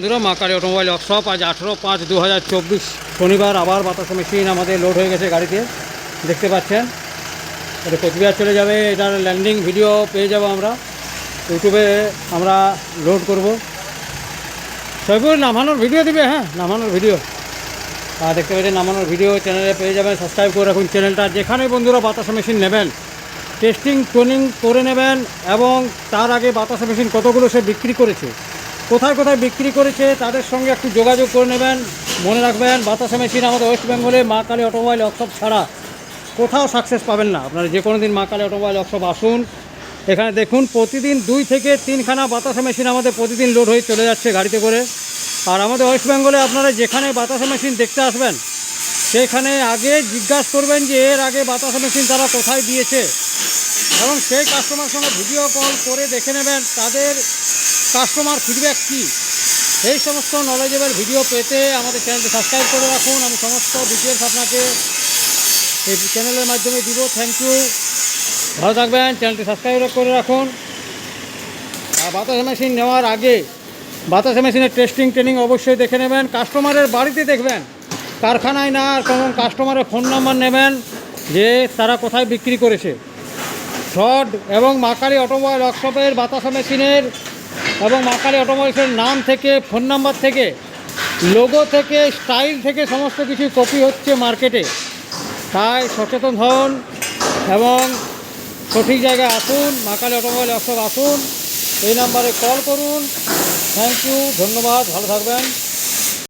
বন্ধুরা মা Kali automobile workshop আজ আঠেরো পাঁচ দু শনিবার আবার বাতাসা মেশিন আমাদের লোড হয়ে গেছে গাড়িতে। দেখতে পাচ্ছেন? এটা কোচবিহার চলে যাবে, এটার ল্যান্ডিং ভিডিও পেয়ে যাব আমরা। ইউটিউবে আমরা লোড করব। সবগুলো নামানোর ভিডিও দিবে হ্যাঁ নামানোর ভিডিও আর দেখতে পাচ্ছেন, নামানোর ভিডিও চ্যানেলে পেয়ে যাবেন। সাবস্ক্রাইব করে রাখুন চ্যানেলটা যেখানে বন্ধুরা বাতাসা মেশিন নেবেন টেস্টিং ট্রেনিং করে নেবেন এবং তার আগে বাতাসা মেশিন কতগুলো সে বিক্রি করেছে। কোথায় কোথায় বিক্রি করেছে তাদের সঙ্গে একটু যোগাযোগ করে নেবেন। মনে রাখবেন, বাতাসা মেশিন আমাদের ওয়েস্ট বেঙ্গলে মা কালী অটোমোবাইল ওয়ার্কশপ ছাড়া কোথাও সাকসেস পাবেন না। আপনারা যে কোনো দিন মা কালী অটোমোবাইল ওয়ার্কশপ আসুন। এখানে দেখুন, প্রতিদিন দুই থেকে তিনখানা বাতাসা মেশিন আমাদের প্রতিদিন লোড হয়ে চলে যাচ্ছে গাড়িতে করে। আর আমাদের ওয়েস্ট বেঙ্গলে আপনারা যেখানে বাতাসা মেশিন দেখতে আসবেন, সেখানে আগে জিজ্ঞাসা করবেন যে এর আগে বাতাসা মেশিন তারা কোথায় দিয়েছে। এবং সেই কাস্টমার সঙ্গে ভিডিও কল করে দেখে নেবেন, তাদের কাস্টমার ফিডব্যাক কী? এই সমস্ত নলেজেবল ভিডিও পেতে আমাদের চ্যানেলটি সাবস্ক্রাইব করে রাখুন। আমি সমস্ত ডিটেলস আপনাকে এই চ্যানেলের মাধ্যমে দিব। থ্যাংক ইউ ভালো থাকবেন। চ্যানেলটি সাবস্ক্রাইব করে রাখুন। আর বাতাসা মেশিন নেওয়ার আগে বাতাসা মেশিনের টেস্টিং ট্রেনিং অবশ্যই দেখে নেবেন। কাস্টমারের বাড়িতে দেখবেন। কারখানায় না আর কোনো কাস্টমারের ফোন নাম্বার নেবেন যে তারা কোথায় বিক্রি করেছে। শর্ট এবং মাকালি অটোমোবাইল ওয়ার্কশপের বাতাসা মেশিনের এবং মাকালি অটোমোবাইলসের নাম থেকে, ফোন নাম্বার থেকে লোগো থেকে স্টাইল থেকে সমস্ত কিছু কপি হচ্ছে মার্কেটে তাই সচেতন হন এবং সঠিক জায়গায় আসুন মাকালি অটোমোবাইল ওয়ার্কশপ আসুন। এই নাম্বারে কল করুন। থ্যাংক ইউ ধন্যবাদ, ভালো থাকবেন।